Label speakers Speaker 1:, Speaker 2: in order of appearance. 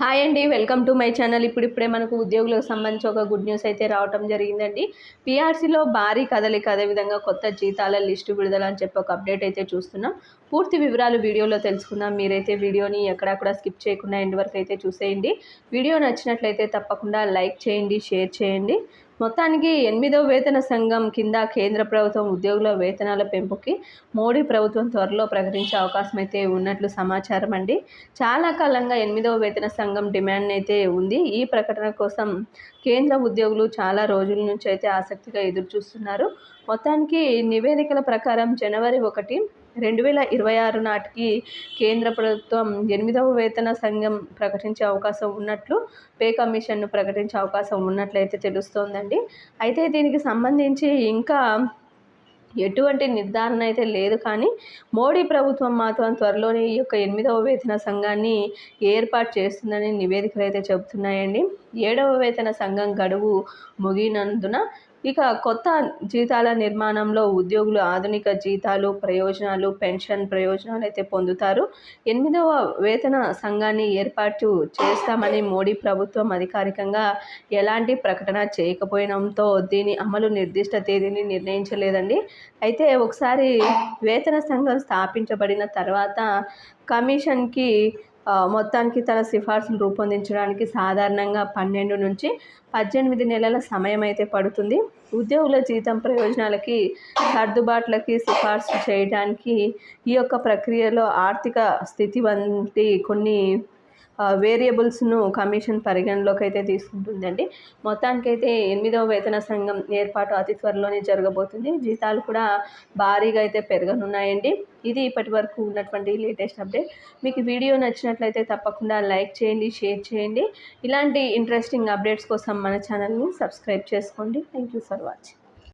Speaker 1: Hi అండి welcome to my channel. ఇప్పుడిప్పుడే మనకు ఉద్యోగులకు సంబంధించి ఒక గుడ్ న్యూస్ అయితే రావటం జరిగిందండి. పీఆర్సీలో భారీ కదలిక అదేవిధంగా కొత్త జీతాల లిస్టు విడుదల అని చెప్పి ఒక అప్డేట్ అయితే చూస్తున్నాం. పూర్తి వివరాలు వీడియోలో తెలుసుకుందాం. మీరైతే వీడియోని ఎక్కడా స్కిప్ చేయకుండా ఎండ్ వరకు అయితే చూసేయండి. వీడియో నచ్చినట్లయితే తప్పకుండా లైక్ చేయండి షేర్ చేయండి. మొత్తానికి ఎనిమిదవ వేతన సంఘం కింద కేంద్ర ప్రభుత్వం ఉద్యోగుల వేతనాల పెంపుకి మోడీ ప్రభుత్వం త్వరలో ప్రకటించే అవకాశం అయితే ఉన్నట్లు సమాచారం అండి. చాలా కాలంగా ఎనిమిదవ వేతన సంఘం డిమాండ్ అయితే ఉంది. ఈ ప్రకటన కోసం కేంద్ర ఉద్యోగులు చాలా రోజుల నుంచి అయితే ఆసక్తిగా ఎదురు చూస్తున్నారు మొత్తానికి నివేదికల ప్రకారం జనవరి ఒకటి రెండు వేల ఇరవై ఆరు నాటికి కేంద్ర ప్రభుత్వం ఎనిమిదవ వేతన సంఘం ప్రకటించే అవకాశం ఉన్నట్లు పే కమిషన్ను ప్రకటించే అవకాశం ఉన్నట్లయితే తెలుస్తోందండి. అయితే దీనికి సంబంధించి ఇంకా ఎటువంటి నిర్ధారణ అయితే లేదు కానీ మోడీ ప్రభుత్వం మాత్రం త్వరలోనే ఈ యొక్క ఎనిమిదవ వేతన సంఘాన్ని ఏర్పాటు చేస్తుందని నివేదికలు అయితే చెబుతున్నాయండి. ఏడవ వేతన సంఘం గడువు ముగినందున ఇక కొత్త జీతాల నిర్మాణంలో ఉద్యోగులు ఆధునిక జీతాలు ప్రయోజనాలు పెన్షన్ ప్రయోజనాలు అయితే పొందుతారు. ఎనిమిదవ వేతన సంఘాన్ని ఏర్పాటు చేస్తామని మోడీ ప్రభుత్వం అధికారికంగా ఎలాంటి ప్రకటన చేయకపోవడంతో దీని అమలు నిర్దిష్ట తేదీని నిర్ణయించలేదండి. అయితే ఒకసారి వేతన సంఘం స్థాపించబడిన తర్వాత కమిషన్కి మొత్తానికి తన సిఫార్సులు రూపొందించడానికి సాధారణంగా పన్నెండు నుంచి పద్దెనిమిది నెలల సమయం అయితే పడుతుంది. ఉద్యోగుల జీతం ప్రయోజనాలకి సర్దుబాట్లకి సిఫార్సు చేయడానికి ఈ యొక్క ప్రక్రియలో ఆర్థిక స్థితి వంటి కొన్ని వేరియబుల్స్ను కమిషన్ పరిగణలోకి అయితే తీసుకుంటుందండి. మొత్తానికైతే ఎనిమిదవ వేతన సంఘం ఏర్పాటు అతి త్వరలోనే జరగబోతుంది. జీతాలు కూడా భారీగా అయితే పెరగనున్నాయండి. ఇది ఇప్పటి వరకు ఉన్నటువంటి లేటెస్ట్ అప్డేట్. మీకు వీడియో నచ్చినట్లయితే తప్పకుండా లైక్ చేయండి షేర్ చేయండి. ఇలాంటి ఇంట్రెస్టింగ్ అప్డేట్స్ కోసం మన ఛానల్ని సబ్స్క్రైబ్ చేసుకోండి. Thank you for watching.